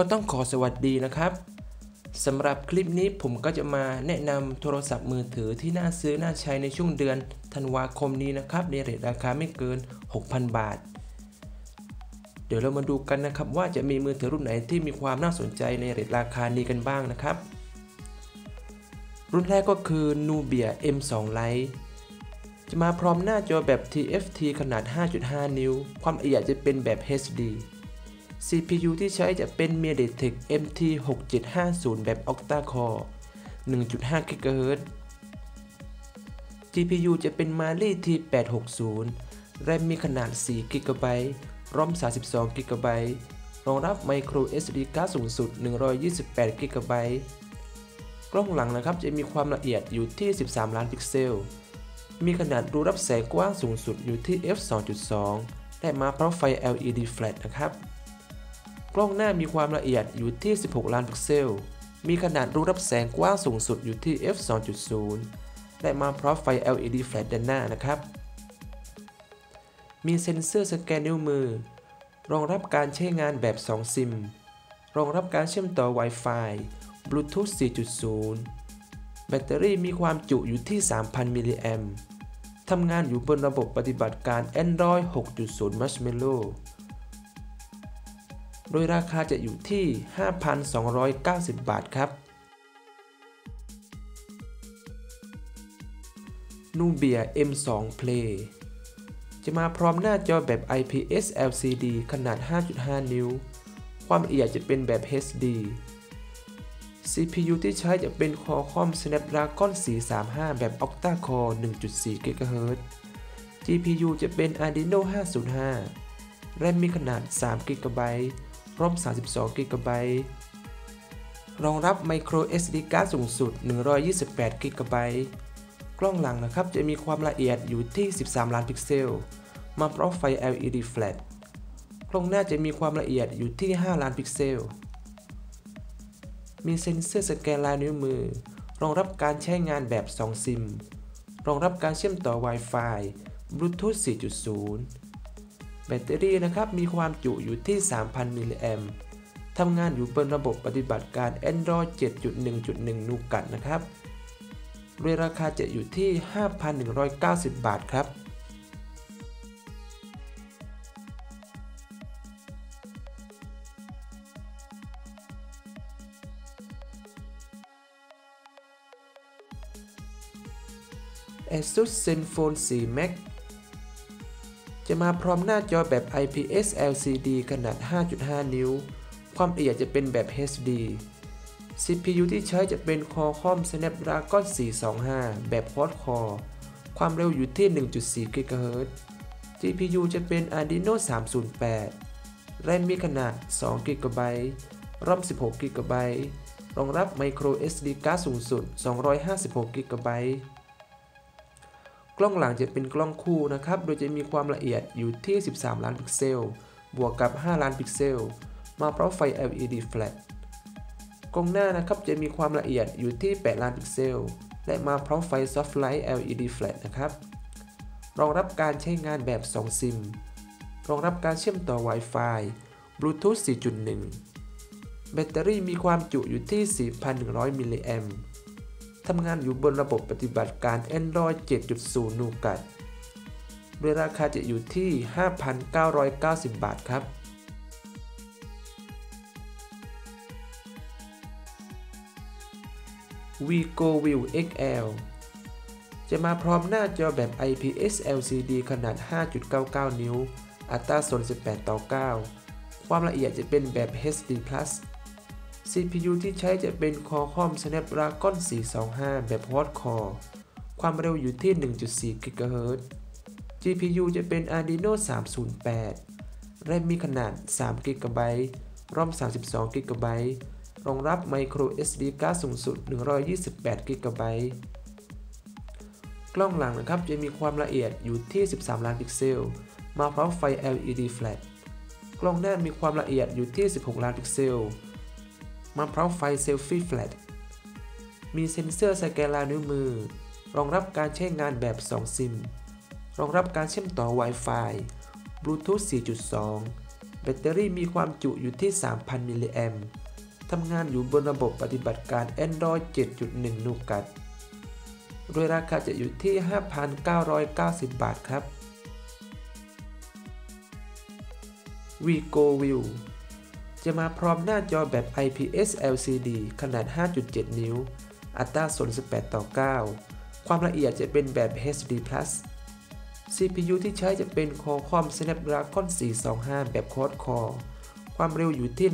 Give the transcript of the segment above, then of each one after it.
ก็ต้องขอสวัสดีนะครับสำหรับคลิปนี้ผมก็จะมาแนะนำโทรศัพท์มือถือที่น่าซื้อน่าใช้ในช่วงเดือนธันวาคมนี้นะครับในเรทราคาไม่เกิน 6,000 บาท เดี๋ยวเรามาดูกันนะครับว่าจะมีมือถือรุ่นไหนที่มีความน่าสนใจในเรทราคานี้กันบ้างนะครับ รุ่นแรกก็คือ Nubia M2 Lite จะมาพร้อมหน้าจอแบบ TFT ขนาด 5.5 นิ้ว ความละเอียดจะเป็นแบบ HD CPU ที่ใช้จะเป็น MediaTek MT 6750 แบบ Octa Core 1.5 GHz GPU จะเป็น Mali T860 แรมมีขนาด 4 GB รอม32 GB รองรับ Micro SD card สูงสุด 128 GB กล้องหลังนะครับจะมีความละเอียดอยู่ที่ 13 ล้านพิกเซล มีขนาดรูรับแสงกว้างสูงสุดอยู่ที่ f2.2 และมาพร้อมไฟ LED flat นะครับ ล้องหน้ามีความละเอียดอยู่ที่ 16 ล้านพิกเซล มีขนาดรูรับแสงกว้างสูงสุดอยู่ที่ f 2.0 และมาพร้อมไฟ LED flat ด้านหน้านะครับ มีเซ็นเซอร์สแกนนิ้วมือ รองรับการใช้งานแบบ 2 ซิม รองรับการเชื่อมต่อ Wi-Fi Bluetooth 4.0 แบตเตอรี่มีความจุอยู่ที่ 3,000 มิลลิแอมทำงานอยู่บนระบบปฏิบัติการ Android 6.0 Marshmallow โดยราคาจะอยู่ที่ 5,290 บาทครับ Nubia M2 Play จะมาพร้อมหน้าจอแบบ IPS LCD ขนาด 5.5 นิ้ว ความละเอียดจะเป็นแบบ HD CPU ที่ใช้จะเป็น Qualcomm Snapdragon 435 แบบ Octa Core 1.4 GHz GPU จะเป็น Adreno 505แรมมีขนาด 3 GB ร่อม 32 GB รองรับ Micro SD card สูงสุด 128 GB กล้องหลังนะครับจะมีความละเอียดอยู่ที่ 13 ล้านพิกเซล มาพร้อมไฟ LED flat กล้องหน้าจะมีความละเอียดอยู่ที่ 5 ล้านพิกเซล มีเซ็นเซอร์สแกนลายนิ้วมือ รองรับการใช้งานแบบ 2 ซิม รองรับการเชื่อมต่อ Wi-Fi Bluetooth 4.0 แบตเตอรี่นะครับมีความจุอยู่ที่ 3,000 มิลลิแอมป์ทำงานอยู่บนระบบปฏิบัติการ Android 7.1.1 นูกัดนะครับโดยราคาจะอยู่ที่ 5,190 บาทครับ ASUS ZenFone 4 Max จะมาพร้อมหน้าจอแบบ IPS LCD ขนาด 5.5 นิ้ว ความละเอียดจะเป็นแบบ HD CPU ที่ใช้จะเป็น Qualcomm Snapdragon 425 แบบ Quad Core ความเร็วอยู่ที่ 1.4 GHz GPU จะเป็น Adreno 308แรมมีขนาด 2 GB รอม16 GB รองรับ Micro SD card สูงสุด 256 GB กล้องหลังจะเป็นกล้องคู่นะครับ โดยจะมีความละเอียดอยู่ที่ 13 ล้านพิกเซล บวกกับ 5 ล้านพิกเซล มาพร้อมไฟ LED flat กล้องหน้านะครับจะมีความละเอียดอยู่ที่ 8 ล้านพิกเซล และมาพร้อมไฟ Soft Light LED Flat นะครับ รองรับการใช้งานแบบ 2 ซิม รองรับการเชื่อมต่อ Wi-Fi Bluetooth 4.1 แบตเตอรี่มีความจุอยู่ที่ 4,100 มิลลิแอมป์ ทำงานอยู่บนระบบปฏิบัติการ Android 7.0 Nougat โดยราคาจะอยู่ที่ 5,990 บาทครับ Vigo View XL จะมาพร้อมหน้าจอแบบ IPS LCD ขนาด 5.99 นิ้ว อัตราส่วน 18 ต่อ 9 ความละเอียดจะเป็นแบบ HD CPU ที่ใช้จะเป็น Qualcomm Snapdragon 425 แบบ Quad Core ความเร็วอยู่ที่ 1.4 GHz GPU จะเป็น Adreno 308 แรมมีขนาด 3 GB ร่อม 32 GB รองรับ Micro SD card สูงสุด 128 GB กล้องหลังนะครับจะมีความละเอียดอยู่ที่ 13 ล้านพิกเซล มาพร้อมไฟ LED flat กล้องหน้ามีความละเอียดอยู่ที่ 16 ล้านพิกเซล มาพร้อมไฟ Selfie flat มีเซ็นเซอร์สแกนลายนิ้วมือ รองรับการใช้งานแบบ 2 ซิม รองรับการเชื่อมต่อ Wi-Fi Bluetooth 4.2 แบตเตอรี่มีความจุอยู่ที่ 3,000 มิลลิแอมป์ทำงานอยู่บนระบบปฏิบัติการ Android 7.1 นูกัดโดยราคาจะอยู่ที่ 5,990 บาทครับ Vigo View จะมาพร้อมหน้าจอแบบ IPS LCD ขนาด 5.7 นิ้ว อัตราส่วน 18 ต่อ 9 ความละเอียดจะเป็นแบบ HD+ CPU ที่ใช้จะเป็น Qualcomm Snapdragon 425 แบบ Quad Core ความเร็วอยู่ที่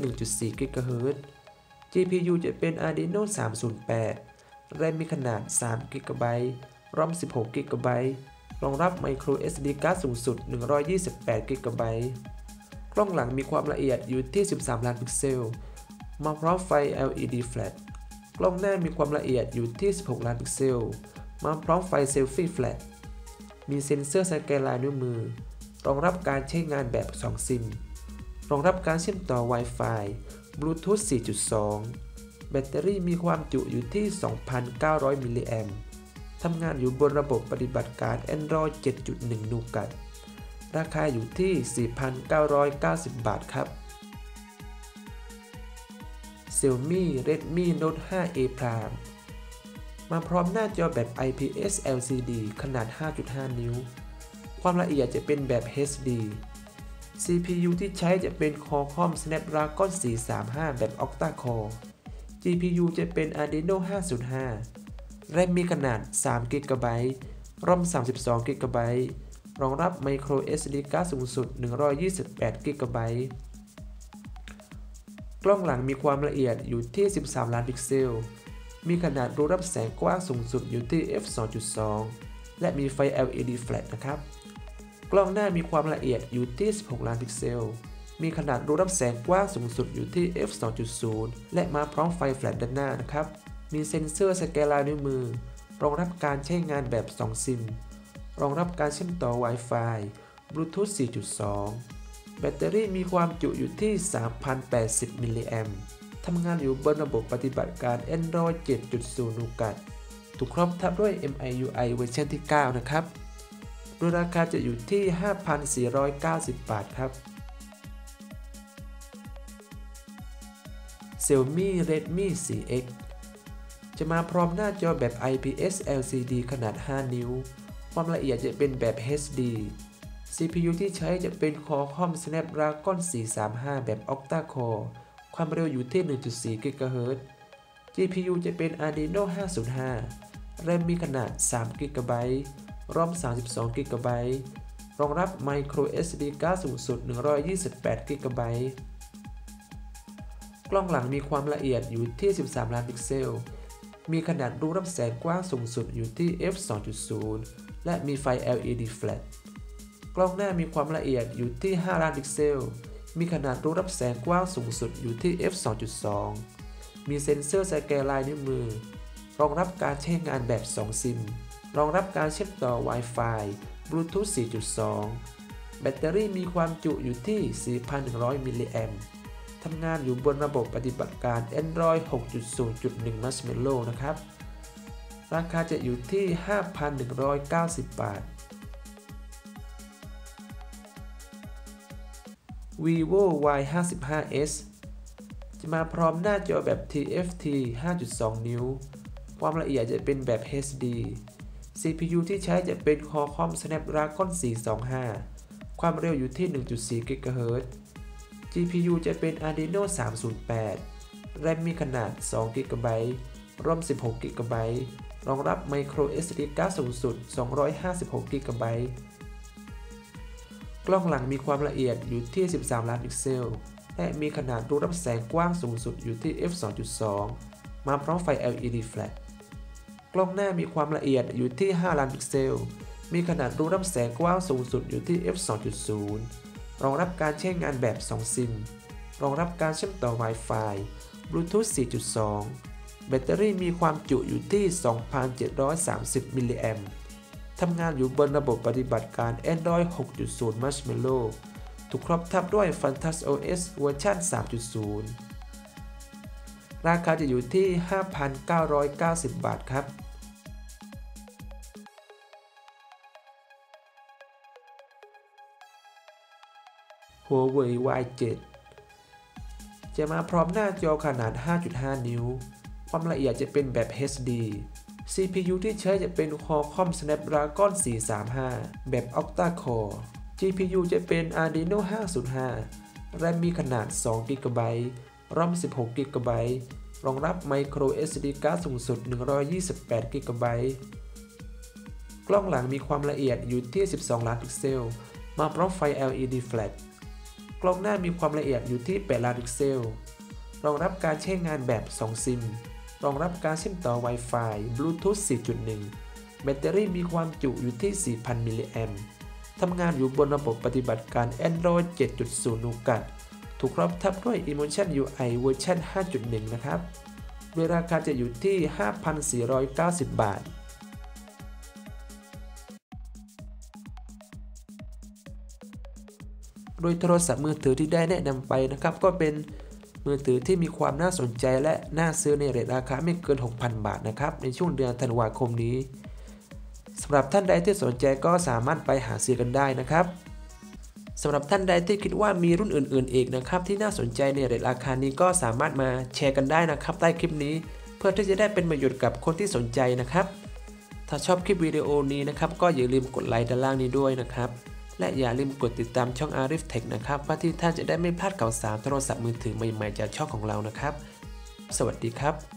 1.4 GHz GPU จะเป็น Adreno 308 แรมมีขนาด 3 GB รอม 16 GB รองรับ Micro SD card สูงสุด 128 GB กล้องหลังมีความละเอียดอยู่ที่ 13 ล้านพิกเซล มาพร้อมไฟ LED flat กล้องหน้ามีความละเอียดอยู่ที่ 16 ล้านพิกเซล มาพร้อมไฟเซลฟี่แฟลช มีเซ็นเซอร์สแกนลายนิ้วมือ รองรับการใช้งานแบบ 2 ซิม รองรับการเชื่อมต่อ Wi-Fi Bluetooth 4.2 แบตเตอรี่มีความจุอยู่ที่ 2,900 มิลลิแอมป์ทำงานอยู่บนระบบปฏิบัติการ Android 7.1นูกัด ราคาอยู่ที่ 4,990 บาทครับ Xiaomi Redmi Note 5A Prime มาพร้อมหน้าจอแบบ IPS LCD ขนาด 5.5 นิ้ว ความละเอียดจะเป็นแบบ HD CPU ที่ใช้จะเป็น Qualcomm Snapdragon 435 แบบ Octa Core GPU จะเป็น Adreno 505แรมมีขนาด 3 GB รอม32 GB รองรับ Micro SD card สูงสุด 128 GB กล้องหลังมีความละเอียดอยู่ที่ 13 ล้านพิกเซล มีขนาดรูรับแสงกว้างสูงสุดอยู่ที่ f 2.2 และมีไฟ LED flat นะครับ กล้องหน้ามีความละเอียดอยู่ที่ 16 ล้านพิกเซล มีขนาดรูรับแสงกว้างสูงสุดอยู่ที่ f 2.0 และมาพร้อมไฟแฟลชด้านหน้านะครับ มีเซ็นเซอร์สแกนลายนิ้วมือ รองรับการใช้งานแบบ 2 ซิม รองรับการเชื่อมต่อ Wi-Fi Bluetooth 4.2 แบตเตอรี่มีความจุอยู่ที่ 3,080 มิลลิแอมป์ทำงานอยู่บนระบบปฏิบัติการ Android 7.0นูกัดถูกครอบทับด้วย MIUI เวอร์ชันที่ 9 นะครับโดยราคาจะอยู่ที่ 5,490 บาทครับ Xiaomi Redmi 4X จะมาพร้อมหน้าจอแบบ IPS LCD ขนาด 5 นิ้ว ความละเอียดจะเป็นแบบ HD CPU ที่ใช้จะเป็น Qualcomm Snapdragon 435 แบบ Octa Core ความเร็วอยู่ที่ 1.4 GHz GPU จะเป็น Adreno 505แรมมีขนาด 3 GB รอม32 GB รองรับ Micro SD card สูงสุด 128 GB กล้องหลังมีความละเอียดอยู่ที่ 13 ล้านพิกเซล มีขนาดรูรับแสงกว้างสูงสุดอยู่ที่ f 2.0 และมีไฟ LED flat กล้องหน้ามีความละเอียดอยู่ที่ 5 ล้านพิกเซล มีขนาดรูรับแสงกว้างสูงสุดอยู่ที่ f 2.2 มีเซ็นเซอร์สแกนลายนิ้วมือ รองรับการใช้งานแบบ 2 ซิม รองรับการเชื่อมต่อ Wi-Fi Bluetooth 4.2 แบตเตอรี่มีความจุอยู่ที่ 4,100 มิลลิแอมป์ทำงานอยู่บนระบบปฏิบัติการ Android 6.0.1 Marshmallow นะครับ ราคาจะอยู่ที่ 5,190 บาท vivo y 5 5 s จะมาพร้อมหน้าจอแบบ TFT 5.2 นิ้ว ความละเอียดจะเป็นแบบ HD CPU ที่ใช้จะเป็น Qualcomm Snapdragon 425 ความเร็วอยู่ที่ 1.4 GHz GPU จะเป็น Adreno 308แรมมีขนาด 2 GB รอม16 GB รองรับ Micro SD card สูงสุด 256 GB กล้องหลังมีความละเอียดอยู่ที่ 13 ล้านพิกเซล และมีขนาดรูรับแสงกว้างสูงสุดอยู่ที่ f 2.2 มาพร้อมไฟ LED flat กล้องหน้ามีความละเอียดอยู่ที่ 5 ล้านพิกเซล มีขนาดรูรับแสงกว้างสูงสุดอยู่ที่ f 2.0 รองรับการใช้งานแบบ 2 ซิม รองรับการเชื่อมต่อ Wi-Fi Bluetooth 4.2 แบตเตอรี่มีความจุอยู่ที่ 2,730 มิลลิแอมป์ทำงานอยู่บนระบบปฏิบัติการ Android 6.0 Marshmallow ถูกครอบทับด้วย Fantas OS เวอร์ชัน3.0 ราคาจะอยู่ที่ 5,990 บาทครับ Huawei Y7 จะมาพร้อมหน้าจอขนาด 5.5 นิ้ว ความละเอียดจะเป็นแบบ HD CPU ที่ใช้จะเป็น Qualcomm Snapdragon 435 แบบ Octa Core GPU จะเป็น Adreno 505 RAM มีขนาด 2 GB ROM 16 GB รองรับ Micro SD card สูงสุด 128 GB กล้องหลังมีความละเอียดอยู่ที่ 12 ล้านพิกเซล มาพร้อมไฟ LED flat กล้องหน้ามีความละเอียดอยู่ที่ 8 ล้านพิกเซล รองรับการใช้งานแบบ 2 ซิม รองรับการเชื่อมต่อ Wi-Fi Bluetooth 4.1 แบตเตอรี่มีความจุอยู่ที่ 4,000 มิลลิแอมป์ทำงานอยู่บนระบบปฏิบัติการ Android 7.0 Nougat ถูกรอบทับด้วย Emotion UI เวอร์ชัน5.1 นะครับ โดยราคาจะอยู่ที่ 5,490 บาทโดยโทรศัพท์มือถือที่ได้แนะนำไปนะครับ ก็เป็น มือถือที่มีความน่าสนใจและน่าซื้อในเรทราคาไม่เกิน 6,000 บาทนะครับ ในช่วงเดือนธันวาคมนี้สำหรับท่านใดที่สนใจก็สามารถไปหาซื้อกันได้นะครับสำหรับท่านใดที่คิดว่ามีรุ่นอื่น ๆ อีกนะครับ ที่น่าสนใจในเรทราคานี้ก็สามารถมาแชร์กันได้นะครับ ใต้คลิปนี้ เพื่อที่จะได้เป็นประโยชน์กับคนที่สนใจนะครับ ถ้าชอบคลิปวิดีโอนี้นะครับ ก็อย่าลืมกดไลค์ด้านล่างนี้ด้วยนะครับ และอย่าลืมกดติดตามช่อง Arif Tech นะครับเพื่อที่ท่านจะได้ไม่พลาดข่าวสารโทรศัพท์มือถือใหม่ๆจากช่องของเรานะครับ สวัสดีครับ